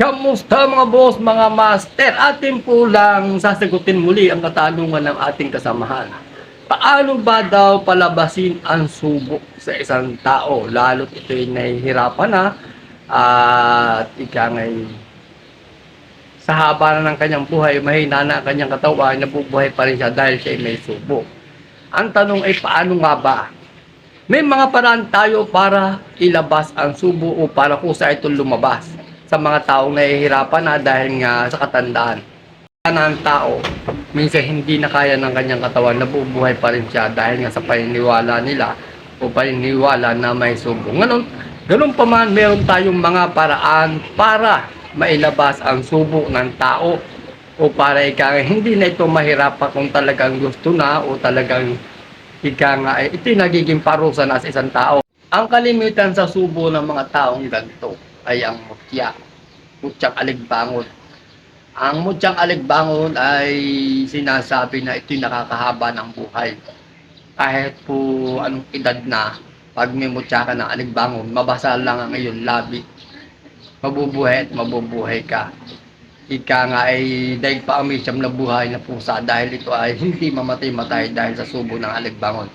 Kamusta mga boss, mga master? Atin po lang sasagutin muli ang katanungan ng ating kasamahan. Paano ba daw palabasin ang subo sa isang tao? Lalo't ito'y nahihirapan na at ika ngay sa haba na ng kanyang buhay, mahina na ang kanyang katawan, nabubuhay pa rin siya dahil siya ay may subo. Ang tanong ay paano nga ba? May mga paraan tayo para ilabas ang subo o para kusa ito lumabas sa mga taong nahihirapan na dahil nga sa katandaan. Na ang tao, minsan hindi na kaya ng kanyang katawan, nabubuhay pa rin siya dahil nga sa paniniwala nila o paniniwala na may subo. Ngayon, ganun pa man, meron tayong mga paraan para mailabas ang subo ng tao o para ika hindi na ito mahirapan kung talagang gusto na o talagang ika nga eh, ito'y nagiging parusa na sa isang tao. Ang kalimitan sa subo ng mga taong ganito ay ang mutya, mutyang aligbangon. Ang mutyang aligbangon ay sinasabi na ito'y nakakahaba ng buhay. Kahit po anong edad na, pag may mutya ka ng aligbangon, mabasa lang ang iyong labi. Mabubuhay at mabubuhay ka. Ika nga ay dahil pa may siyam na buhay na pusa dahil ito ay hindi mamatay-matay dahil sa subo ng aligbangon.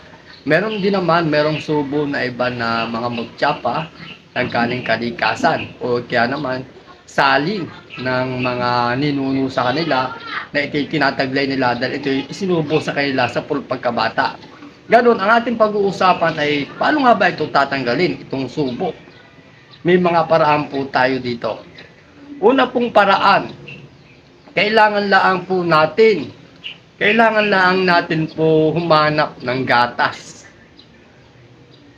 Meron din naman, merong subo na iba na mga mutsyapa ng kaning kalikasan o kaya naman salin ng mga ninuno sa kanila na ito'y tinataglay nila dahil ito'y isinubo sa kanila sa pagkabata. Ganon, ang ating pag-uusapan ay paano nga ba ito tatanggalin, itong subo? May mga paraan po tayo dito. Una pong paraan, kailangan lang po natin, kailangan lang natin po humanap ng gatas.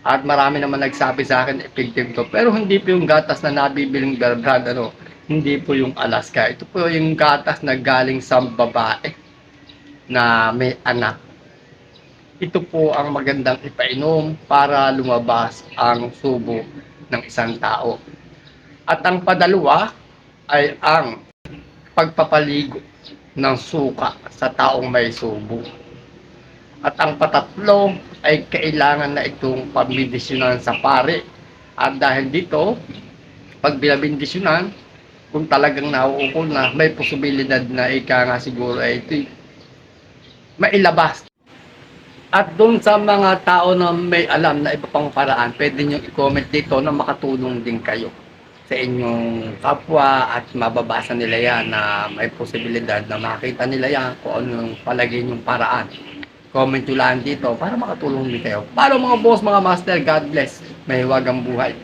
At marami naman nagsabi sa akin, effective to. Pero hindi po yung gatas na nabibiling brand, ano, hindi po yung Alaska. Ito po yung gatas na galing sa babae na may anak. Ito po ang magandang ipainom para lumabas ang subo ng isang tao. At ang padalwa ay ang pagpapaligo ng suka sa taong may subo. At ang patatlo ay kailangan na itong pabindisyonan sa pare. At dahil dito, pag binabindisyonan, kung talagang nauukol na, may posibilidad na ika nga siguro ay ito'y mailabas. At doon sa mga tao na may alam na iba pang paraan, pwede nyo i-comment dito na makatulong din kayo sa inyong kapwa at mababasa nila yan na may posibilidad na makita nila yan kung ano yung palagay yung paraan. Comment nyo lang dito para makatulong din kayo. Para mga boss, mga master, God bless. May hiwagang buhay.